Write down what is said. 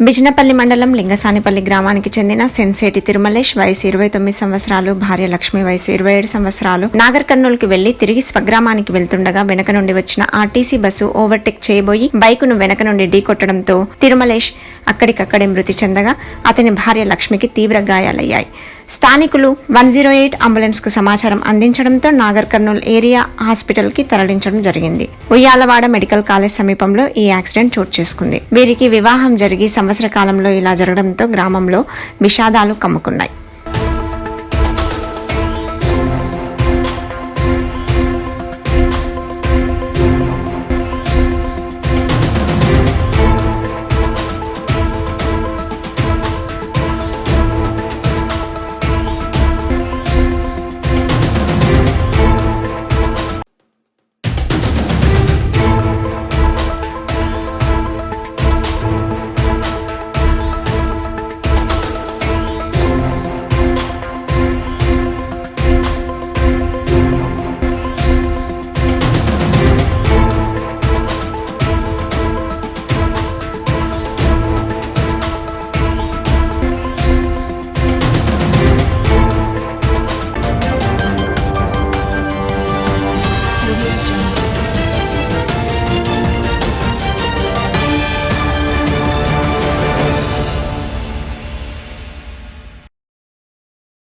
బిజినపల్లి మండలం లింగసానిపల్లి గ్రామానికి చెందిన సెన్సేటి తిరుమలేష్ వయసు ఇరవై తొమ్మిది సంవత్సరాలు భార్య లక్ష్మి వయసు ఇరవై ఏడు సంవత్సరాలు. నాగర్ కర్నూలుకి వెళ్ళి తిరిగి స్వగ్రామానికి వెళ్తుండగా వెనక నుండి వచ్చిన ఆర్టీసీ బస్సు ఓవర్టేక్ చేయబోయి బైకును వెనక నుండి ఢీకొట్టడంతో తిరుమలేష్ అక్కడికక్కడే మృతి చెందగా అతని భార్య లక్ష్మికి తీవ్ర గాయాలయ్యాయి. స్థానికులు వన్ జీరో ఎయిట్ అంబులెన్స్కు సమాచారం అందించడంతో నాగర్ కర్నూల్ ఏరియా హాస్పిటల్కి తరలించడం జరిగింది. ఉయ్యాలవాడ మెడికల్ కాలేజ్ సమీపంలో ఈ యాక్సిడెంట్ చోటు చేసుకుంది. వీరికి వివాహం జరిగి సంవత్సర కాలంలో ఇలా జరగడంతో గ్రామంలో విషాదాలు కమ్ముకున్నాయి.